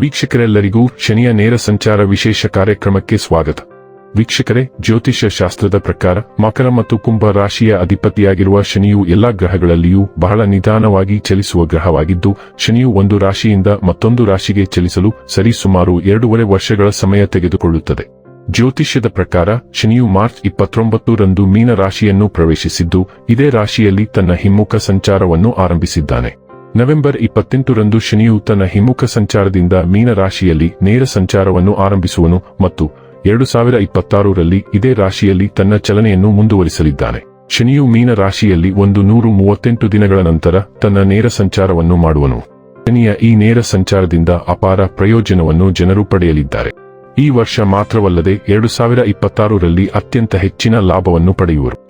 ವೀಕ್ಷಕರೆಲ್ಲರಿಗೂ ಶನಿಯ ನೇರ ಸಂಚಾರ ವಿಶೇಷ ಕಾರ್ಯಕ್ರಮಕ್ಕೆ ಸ್ವಾಗತ. ವೀಕ್ಷಕರೇ, ಜ್ಯೋತಿಷ್ಯ ಶಾಸ್ತ್ರದ ಪ್ರಕಾರ ಮಕರ ಮತ್ತು ಕುಂಭ ರಾಶಿಯ ಅಧಿಪತಿಯಾಗಿರುವ ಶನಿಯು ಎಲ್ಲಾ ಗ್ರಹಗಳಲ್ಲಿಯೂ ಬಹಳ ನಿಧಾನವಾಗಿ ಚಲಿಸುವ ಗ್ರಹವಾಗಿದ್ದು, ಶನಿಯು ಒಂದು ರಾಶಿಯಿಂದ ಮತ್ತೊಂದು ರಾಶಿಗೆ ಚಲಿಸಲು ಸರಿಸುಮಾರು ಎರಡೂವರೆ ವರ್ಷಗಳ ಸಮಯ ತೆಗೆದುಕೊಳ್ಳುತ್ತದೆ. ಜ್ಯೋತಿಷ್ಯದ ಪ್ರಕಾರ ಶನಿಯು ಮಾರ್ಚ್ ಇಪ್ಪತ್ತೊಂಬತ್ತು ರಂದು ಮೀನ ರಾಶಿಯನ್ನು ಪ್ರವೇಶಿಸಿದ್ದು, ಇದೇ ರಾಶಿಯಲ್ಲಿ ತನ್ನ ಹಿಮ್ಮುಖ ಸಂಚಾರವನ್ನು ಆರಂಭಿಸಿದ್ದಾನೆ. ನವೆಂಬರ್ ಇಪ್ಪತ್ತೆಂಟರಂದು ಶನಿಯು ತನ್ನ ಹಿಮ್ಮುಖ ಸಂಚಾರದಿಂದ ಮೀನ ರಾಶಿಯಲ್ಲಿ ನೇರ ಸಂಚಾರವನ್ನು ಆರಂಭಿಸುವನು ಮತ್ತು ಎರಡು ಸಾವಿರ ಇಪ್ಪತ್ತಾರರಲ್ಲಿ ಇದೇ ರಾಶಿಯಲ್ಲಿ ತನ್ನ ಚಲನೆಯನ್ನು ಮುಂದುವರಿಸಲಿದ್ದಾನೆ. ಶನಿಯು ಮೀನ ರಾಶಿಯಲ್ಲಿ ಒಂದು ನೂರು ಮೂವತ್ತೆಂಟು ದಿನಗಳ ನಂತರ ತನ್ನ ನೇರ ಸಂಚಾರವನ್ನು ಮಾಡುವನು. ಶನಿಯ ಈ ನೇರ ಸಂಚಾರದಿಂದ ಅಪಾರ ಪ್ರಯೋಜನವನ್ನು ಜನರು ಪಡೆಯಲಿದ್ದಾರೆ. ಈ ವರ್ಷ ಮಾತ್ರವಲ್ಲದೆ ಎರಡು ಸಾವಿರ ಇಪ್ಪತ್ತಾರರಲ್ಲಿ ಅತ್ಯಂತ ಹೆಚ್ಚಿನ ಲಾಭವನ್ನು ಪಡೆಯುವರು.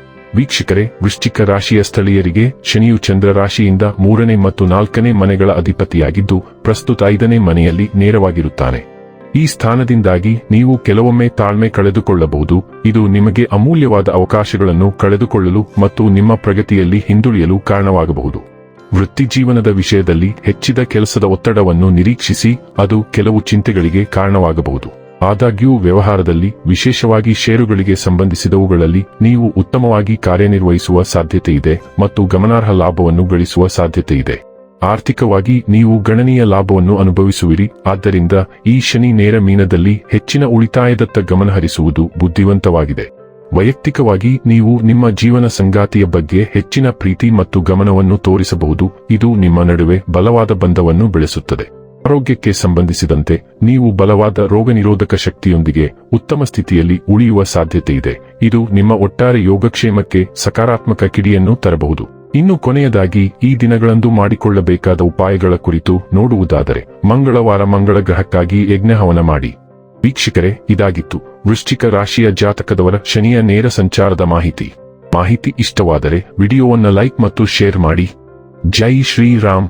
ವೀಕ್ಷಕರೇ, ವೃಶ್ಚಿಕ ರಾಶಿಯ ಸ್ಥಳೀಯರಿಗೆ ಶನಿಯು ಚಂದ್ರ ರಾಶಿಯಿಂದ ಮೂರನೇ ಮತ್ತು ನಾಲ್ಕನೇ ಮನೆಗಳ ಅಧಿಪತಿಯಾಗಿದ್ದು, ಪ್ರಸ್ತುತ ಐದನೇ ಮನೆಯಲ್ಲಿ ನೇರವಾಗಿರುತ್ತಾನೆ. ಈ ಸ್ಥಾನದಿಂದಾಗಿ ನೀವು ಕೆಲವೊಮ್ಮೆ ತಾಳ್ಮೆ ಕಳೆದುಕೊಳ್ಳಬಹುದು. ಇದು ನಿಮಗೆ ಅಮೂಲ್ಯವಾದ ಅವಕಾಶಗಳನ್ನು ಕಳೆದುಕೊಳ್ಳಲು ಮತ್ತು ನಿಮ್ಮ ಪ್ರಗತಿಯಲ್ಲಿ ಹಿಂದುಳಿಯಲು ಕಾರಣವಾಗಬಹುದು. ವೃತ್ತಿಜೀವನದ ವಿಷಯದಲ್ಲಿ ಹೆಚ್ಚಿದ ಕೆಲಸದ ಒತ್ತಡವನ್ನು ನಿರೀಕ್ಷಿಸಿ, ಅದು ಕೆಲವು ಚಿಂತೆಗಳಿಗೆ ಕಾರಣವಾಗಬಹುದು. ಆದಾಗ್ಯೂ ವ್ಯವಹಾರದಲ್ಲಿ, ವಿಶೇಷವಾಗಿ ಷೇರುಗಳಿಗೆ ಸಂಬಂಧಿಸಿದವುಗಳಲ್ಲಿ, ನೀವು ಉತ್ತಮವಾಗಿ ಕಾರ್ಯನಿರ್ವಹಿಸುವ ಸಾಧ್ಯತೆಯಿದೆ ಮತ್ತು ಗಮನಾರ್ಹ ಲಾಭವನ್ನು ಗಳಿಸುವ ಸಾಧ್ಯತೆಯಿದೆ ಆರ್ಥಿಕವಾಗಿ ನೀವು ಗಣನೀಯ ಲಾಭವನ್ನು ಅನುಭವಿಸುವಿರಿ, ಆದ್ದರಿಂದ ಈ ಶನಿ ನೇರ ಮೀನದಲ್ಲಿ ಹೆಚ್ಚಿನ ಉಳಿತಾಯದತ್ತ ಗಮನಹರಿಸುವುದು ಬುದ್ಧಿವಂತವಾಗಿದೆ. ವೈಯಕ್ತಿಕವಾಗಿ ನೀವು ನಿಮ್ಮ ಜೀವನ ಸಂಗಾತಿಯ ಬಗ್ಗೆ ಹೆಚ್ಚಿನ ಪ್ರೀತಿ ಮತ್ತು ಗಮನವನ್ನು ತೋರಿಸಬಹುದು, ಇದು ನಿಮ್ಮ ನಡುವೆ ಬಲವಾದ ಬಂಧವನ್ನು ಬೆಳೆಸುತ್ತದೆ. ಆರೋಗ್ಯಕ್ಕೆ ಸಂಬಂಧಿಸಿದಂತೆ ನೀವು ಬಲವಾದ ರೋಗನಿರೋಧಕ ಶಕ್ತಿಯೊಂದಿಗೆ ಉತ್ತಮ ಸ್ಥಿತಿಯಲ್ಲಿ ಉಳಿಯುವ ಸಾಧ್ಯತೆ ಇದೆ. ಇದು ನಿಮ್ಮ ಒಟ್ಟಾರೆ ಯೋಗಕ್ಷೇಮಕ್ಕೆ ಸಕಾರಾತ್ಮಕ ಕಿಡಿಯನ್ನು ತರಬಹುದು. ಇನ್ನು ಕೊನೆಯದಾಗಿ, ಈ ದಿನಗಳಂದು ಮಾಡಿಕೊಳ್ಳಬೇಕಾದ ಉಪಾಯಗಳ ಕುರಿತು ನೋಡುವುದಾದರೆ, ಮಂಗಳವಾರ ಮಂಗಳ ಗ್ರಹಕ್ಕಾಗಿ ಯಜ್ಞಹವನ ಮಾಡಿ. ವೀಕ್ಷಕರೇ, ಇದಾಗಿತ್ತು. ವೃಶ್ಚಿಕ ರಾಶಿಯ ಜಾತಕದವರ ಶನಿಯ ನೇರ ಸಂಚಾರದ ಮಾಹಿತಿ. ಮಾಹಿತಿ ಇಷ್ಟವಾದರೆ, ವಿಡಿಯೋವನ್ನು ಲೈಕ್ ಮತ್ತು ಶೇರ್ ಮಾಡಿ. ಜೈ ಶ್ರೀರಾಮ್.